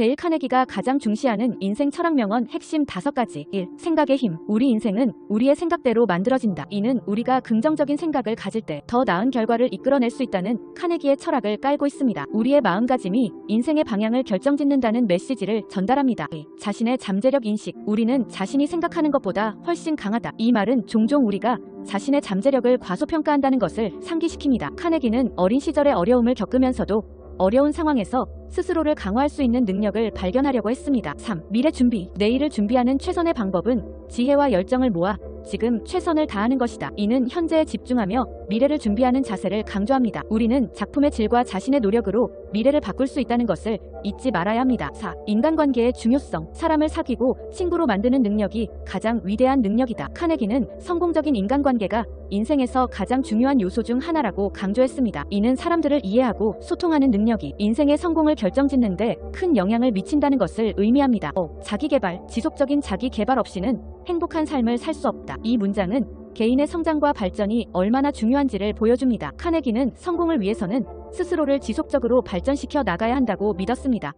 데일 카네기가 가장 중시하는 인생 철학 명언 핵심 다섯 가지 1. 생각의 힘 우리 인생은 우리의 생각대로 만들어진다. 이는 우리가 긍정적인 생각을 가질 때 더 나은 결과를 이끌어낼 수 있다는 카네기의 철학을 깔고 있습니다. 우리의 마음가짐이 인생의 방향을 결정짓는다는 메시지를 전달합니다. 2. 자신의 잠재력 인식 우리는 자신이 생각하는 것보다 훨씬 강하다. 이 말은 종종 우리가 자신의 잠재력을 과소평가한다는 것을 상기시킵니다. 카네기는 어린 시절의 어려움을 겪으면서도 어려운 상황에서 스스로를 강화할 수 있는 능력을 발견하려고 했습니다. 3. 미래 준비. 내일을 준비하는 최선의 방법은 지혜와 열정을 모아 지금 최선을 다하는 것이다. 이는 현재에 집중하며 미래를 준비하는 자세를 강조합니다. 우리는 작품의 질과 자신의 노력으로 미래를 바꿀 수 있다는 것을 잊지 말아야 합니다. 4. 인간관계의 중요성. 사람을 사귀고 친구로 만드는 능력이 가장 위대한 능력이다. 카네기는 성공적인 인간관계가 인생에서 가장 중요한 요소 중 하나라고 강조했습니다. 이는 사람들을 이해하고 소통하는 능력이 인생의 성공을 결정짓는데 큰 영향을 미친다는 것을 의미합니다. 5. 자기개발. 지속적인 자기개발 없이는 행복한 삶을 살 수 없다. 이 문장은 개인의 성장과 발전이 얼마나 중요한지를 보여줍니다. 카네기는 성공을 위해서는 스스로를 지속적으로 발전시켜 나가야 한다고 믿었습니다.